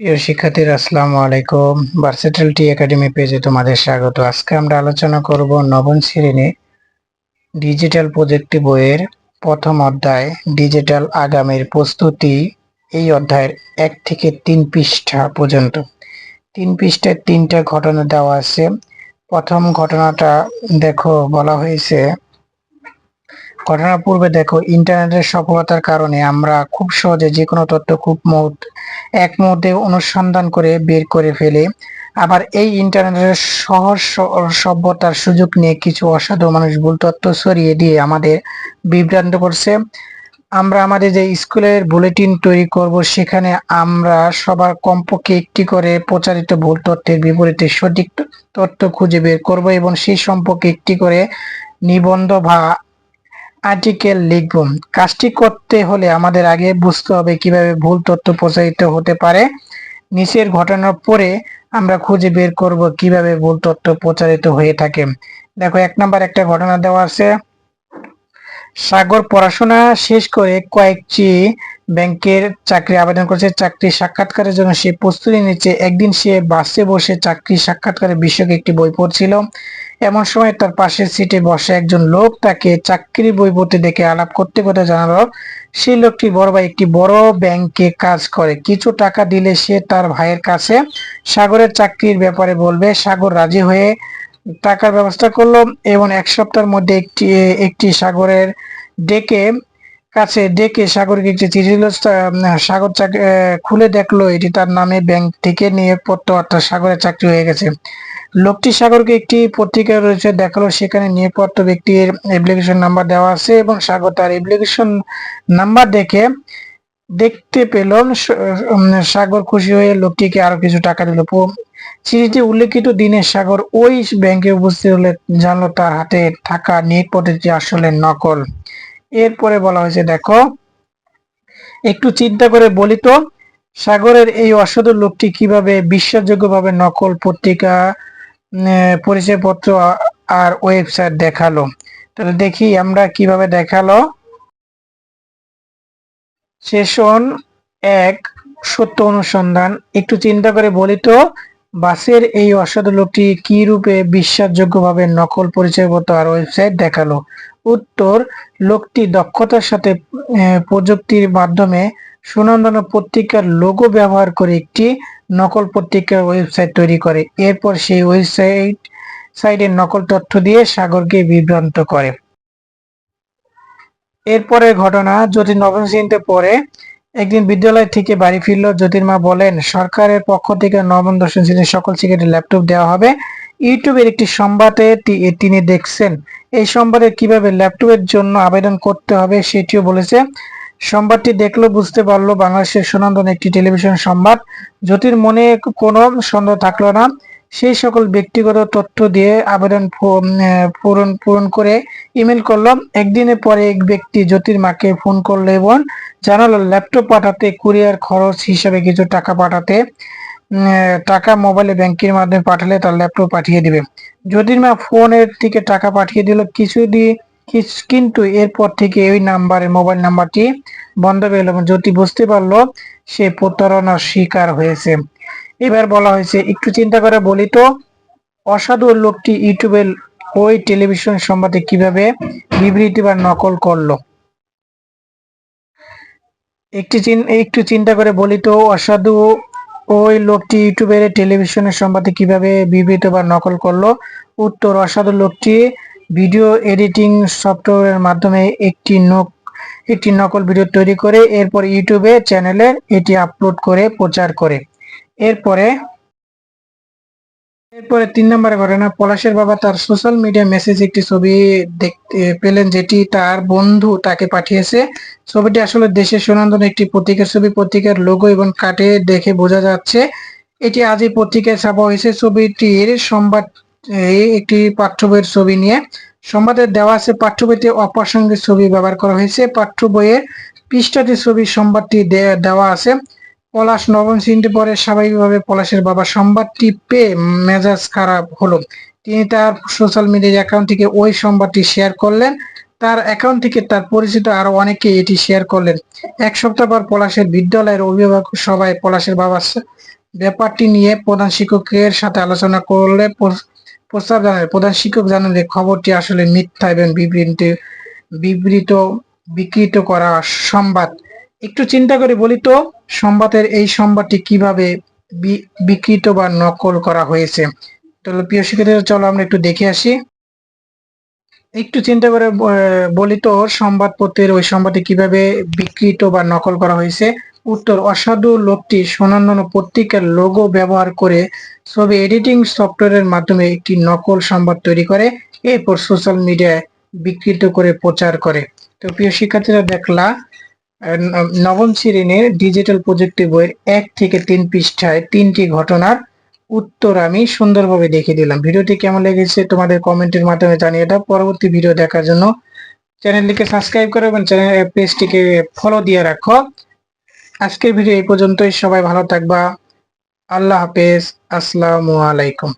প্রিয় শিক্ষার্থীরা, আসসালামু আলাইকুম। ভার্সেটাল টি একাডেমি পেজে তোমাদের স্বাগত। আজকে আমরা আলোচনা করব নবম শ্রেণি ডিজিটাল প্রযুক্তি বইয়ের প্রথম অধ্যায়, ডিজিটাল আগামীর প্রস্তুতি। এই অধ্যায়ের এক থেকে তিন পৃষ্ঠা পর্যন্ত। তিন পৃষ্ঠায় তিনটা ঘটনা দেওয়া আছে। প্রথম ঘটনাটা দেখো, বলা হয়েছে ঘটনার পূর্বে দেখো ইন্টারনেটের সফলতার কারণে আমরা খুব সহজে যে কোনো তথ্য খুব মুহূর্ত এক মুহূর্তে অনুসন্ধান করে বের করে ফেলে। আবার এই ইন্টারনেটের সহজ সভ্যতার সুযোগ নিয়ে কিছু অসাধু মানুষ ভুল তথ্য ছড়িয়ে দিয়ে আমাদের বিভ্রান্ত করছে। আমরা আমাদের যে স্কুলের বুলেটিন তৈরি করব, সেখানে আমরা সবার কমপক্ষে একটি করে প্রচারিত ভুল তথ্যের বিপরীতে সঠিক তথ্য খুঁজে বের করব এবং সেই সম্পর্কে একটি করে নিবন্ধ বা আর্টিকেল লিখব। কাজটি করতে হলে আমাদের আগে বুঝতে হবে কীভাবে ভুল তথ্য প্রচারিত হতে পারে। নিচের ঘটনার পরে আমরা খুঁজে বের করব কীভাবে ভুল তথ্য প্রচারিত হয়ে থাকে। দেখো, এক নাম্বার একটা ঘটনা দেওয়া আছে। সাগর পড়াশোনা শেষ করে কয়েকটি ব্যাংকের চাকরি আবেদন করেছে। চাকরি সাক্ষাৎকারের জন্য সে প্রস্তুতি নিচ্ছে। একদিন সে বাসে বসে চাকরি সাক্ষাৎকারের বিষয়ক একটি বই পড়ছিল। এমন সময় তার পাশের সিটে বসে একজন লোক তাকে চাকরি বই পড়তে দেখে আলাপ করতে করতে জানালো, সেই লোকটি বড় ভাই, একটি বড় ব্যাংকে কাজ করে। কিছু টাকা দিলে সে তার ভাইয়ের কাছে সাগরের চাকরির ব্যাপারে বলবে। সাগর রাজি হয়ে টাকার ব্যবস্থা করল এবং এক সপ্তাহের মধ্যে একটি একটি সাগরের ডেকে, কাছে ডেকে সাগরকে একটি চিঠি দিল সাগর চাকরি খুলে দেখল এটি তার নামে ব্যাংক থেকে নিয়ে পড়তো, অর্থাৎ সাগরের চাকরি হয়ে গেছে। লোকটি সাগরকে একটি পত্রিকা রয়েছে দেখাল, সেখানে নিয়োগপ্রাপ্ত ব্যক্তির অ্যাপ্লিকেশন নাম্বার দেওয়া আছে এবং সাগর তার অ্যাপ্লিকেশন নাম্বার দেখে, দেখতে পেল সাগর খুশি হয়ে লোকটিকে আরও কিছু টাকা দিল। চিঠিতে উল্লেখিত দিনে সাগর ওই ব্যাংকে উপস্থিত হলে জানলো তার হাতে থাকা নিয়োগপত্রটি আসলে নকল। এরপরে বলা হয়েছে দেখো একটু চিন্তা করে বলি তো সাগরের এই অসাধু লোকটি কীভাবে বিশ্বাসযোগ্যভাবে নকল পত্রিকা উম, পরিচয়পত্র আর ওয়েবসাইট দেখাল? তাহলে দেখি আমরা কীভাবে দেখাল। সেশন এক সত্য অনুসন্ধান। একটু চিন্তা করে বলি তো বাসের এই অসাধু লোকটি কি রূপে বিশ্বাসযোগ্যভাবে নকল পরিচয়পত্র আর ওয়েবসাইট দেখাল? উত্তর, লোকটি দক্ষতার সাথে প্রযুক্তির মাধ্যমে সুনন্দন পত্রিকার লোগো ব্যবহার করে একটি নকল পত্রিকার ওয়েবসাইট তৈরি করে। এরপর সেই ওয়েবসাইট, সাইটের নকল তথ্য দিয়ে সাগরকে বিভ্রান্ত করে। এরপরের ঘটনা যদি নবম শ্রেণীতে পড়ে একদিন বিদ্যালয় থেকে বাড়ি ফিরল জ্যোতির্মা বলেন, সরকারের পক্ষ থেকে নবম দশম শ্রেণির সকল শিক্ষার্থী ল্যাপটপ দেওয়া হবে। ইউটিউবের একটি সংবাদে তিনি দেখছেন, এই সংবাদে কীভাবে ল্যাপটপের জন্য আবেদন করতে হবে সেটিও বলেছে। সংবাদটি দেখল, বুঝতে পারল বাংলাদেশের সুনন্দন একটি টেলিভিশন সংবাদ। জ্যোতির মনে কোনো সন্দেহ থাকল না। সেই সকল ব্যক্তিগত তথ্য দিয়ে আবেদন পূরণ পূরণ করে ইমেল করল। একদিনের পরে এক ব্যক্তি জ্যোতির মাকে ফোন করল এবং জানালো, ল্যাপটপ পাঠাতে কুরিয়ার খরচ হিসাবে কিছু টাকা পাঠাতে টাকা মোবাইলে ব্যাংকের মাধ্যমে পাঠালে তার ল্যাপটপ পাঠিয়ে দিবে। যদির মা ফোনের থেকে টাকা পাঠিয়ে দিল কিছু দিয়ে কিন্তু এরপর থেকে ওই নাম্বারে, মোবাইল নাম্বারটি বন্ধ গেল এবং জ্যোতি বুঝতে পারল, সে প্রতারণার শিকার হয়েছে। এবার বলা হয়েছে, একটু চিন্তা করে বলি তো, অসাধু লোকটি ইউটিউবে ওই টেলিভিশন সংবাদে কীভাবে বিবৃতি বা নকল করল? একটি একটু চিন্তা করে বলি তো, অসাধু ওই লোকটি ইউটিউবের, টেলিভিশনের সম্বাদে কীভাবে বিবৃত বা নকল করল? উত্তর, অসাধু লোকটি ভিডিও এডিটিং সফটওয়্যারের মাধ্যমে একটি নক একটি নকল ভিডিও তৈরি করে, এরপর ইউটিউবে চ্যানেলে এটি আপলোড করে, প্রচার করে। এরপরে এরপরে তিন নম্বরে ঘটনা পলাশের বাবা তার সোশ্যাল মিডিয়া মেসেজ একটি ছবি দেখতে পেলেন, যেটি তার বন্ধু তাকে পাঠিয়েছে। ছবিটি আসলে দেশের সুনন্দন একটি পত্রিকার ছবি, পত্রিকার লোগো এবং কাটে দেখে বোঝা যাচ্ছে এটি আজই পত্রিকায় ছাপা হয়েছে। ছবিটির সংবাদ একটি পাঠ্য বইয়ের ছবি নিয়ে সংবাদে দেওয়া আছে, পাঠ্য বইতে অপ্রাসঙ্গিক ছবি ব্যবহার করা হয়েছে। পাঠ্য বইয়ের পৃষ্ঠাটি ছবি সংবাদটি দেওয়া আছে। পলাশ নবম শ্রেণীতে পরে স্বাভাবিকভাবে পলাশের বাবা সংবাদটি পেয়ে মেজাজ খারাপ হলো। তিনি তার সোশ্যাল মিডিয়া অ্যাকাউন্ট থেকে ওই সংবাদটি শেয়ার করলেন। তার অ্যাকাউন্ট থেকে তার পরিচিত আরও অনেকে এটি শেয়ার করলেন। এক সপ্তাহ পর পলাশের বিদ্যালয়ের অভিভাবক সবাই পলাশের বাবার ব্যাপারটি নিয়ে প্রধান শিক্ষকের সাথে আলোচনা করলে প্রস্তাব জানায় প্রধান শিক্ষক জানান যে খবরটি আসলে মিথ্যা এবং বিবৃতি বিবৃত বিকৃত করা সংবাদ একটু চিন্তা করে বলি তো, সংবাদের এই সংবাদটি কীভাবে বিকৃত বা নকল করা হয়েছে? তাহলে প্রিয় শিক্ষার্থীরা, চলো আমরা একটু দেখে আসি। একটু চিন্তা করে বলি তো, সংবাদপত্রের ওই সংবাদটি কীভাবে বিকৃত বা নকল করা হয়েছে? উত্তর, অসাধু লোকটি সোনান্দন পত্রিকার লোগো ব্যবহার করে ছবি এডিটিং সফটওয়্যারের মাধ্যমে একটি নকল সংবাদ তৈরি করে, এরপর সোশ্যাল মিডিয়ায় বিকৃত করে প্রচার করে। তো প্রিয় শিক্ষার্থীরা, দেখলা নবম শ্রেণির ডিজিটাল প্রযুক্তি বইয়ের এক থেকে তিন পৃষ্ঠায় তিনটি ঘটনার উত্তর আমি সুন্দরভাবে দেখিয়ে দিলাম। ভিডিওটি কেমন লেগেছে তোমাদের কমেন্টের মাধ্যমে জানিয়ে দাও। পরবর্তী ভিডিও দেখার জন্য চ্যানেলটিকে সাবস্ক্রাইব করো এবং চ্যানেল পেজটিকে ফলো দিয়ে রাখো। আজকের ভিডিও এই পর্যন্তই। সবাই ভালো থাকবা। আল্লাহ হাফেজ। আসসালামু আলাইকুম।